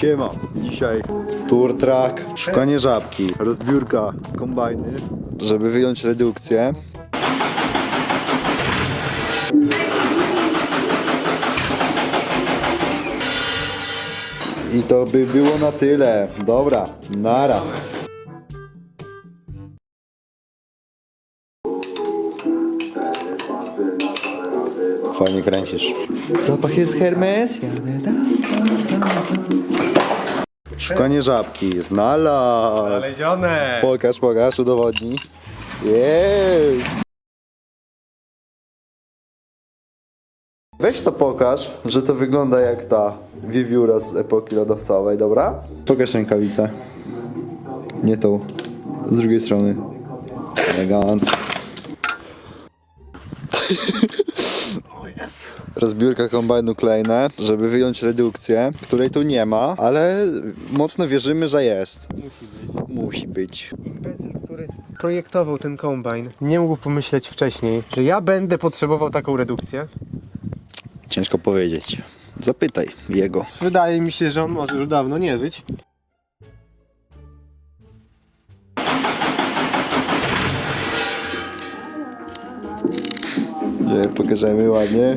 Siema, dzisiaj tour track, szukanie żabki, rozbiórka kombajny, żeby wyjąć redukcję. I to by było na tyle. Dobra, nara. Fajnie kręcisz. Zapach jest Hermes. Jadę da, da, da, da. Szukanie żabki. Znalazł. Znalezione! Pokaż, pokaż, udowodnij. Jest. Weź to pokaż, że to wygląda jak ta wiewióra z epoki lodowcowej, dobra? Pokaż rękawicę. Nie tą. Z drugiej strony. Elegancko. Jest. Rozbiórka kombajnu Kleine, żeby wyjąć redukcję, której tu nie ma, ale mocno wierzymy, że jest. Musi być. Musi być. Który projektował ten kombajn, nie mógł pomyśleć wcześniej, że ja będę potrzebował taką redukcję. Ciężko powiedzieć. Zapytaj jego. Wydaje mi się, że on może już dawno nie żyć. Nie, pokażemy ładnie.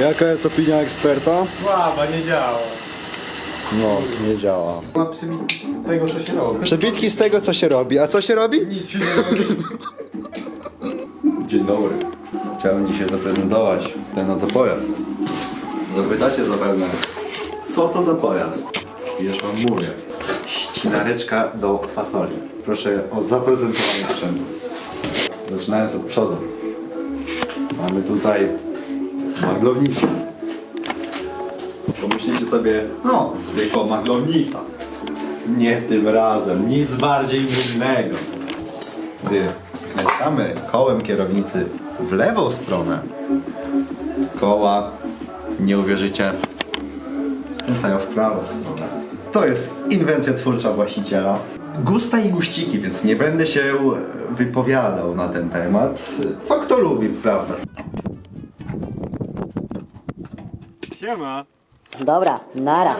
Jaka jest opinia eksperta? Słaba, nie działa. No, nie działa. Ma przybitki tego, co się robi. Przebitki z tego, co się robi. A co się robi? Nic się nie robi. Dzień dobry. Chciałem dzisiaj zaprezentować ten oto pojazd. Zapytacie zapewne, co to za pojazd? Już wam mówię. Ścinareczka do fasoli. Proszę o zaprezentowanie sprzętu. Zaczynając od przodu. Mamy tutaj maglownicę. Pomyślicie sobie, no, zwykła maglownica. Nie tym razem, nic bardziej nudnego. Gdy skręcamy kołem kierownicy w lewą stronę, koła, nie uwierzycie, skręcają w prawą stronę. To jest inwencja twórcza właściciela. Gusta i guściki, więc nie będę się wypowiadał na ten temat. Co kto lubi, prawda? Siema. Dobra, nara.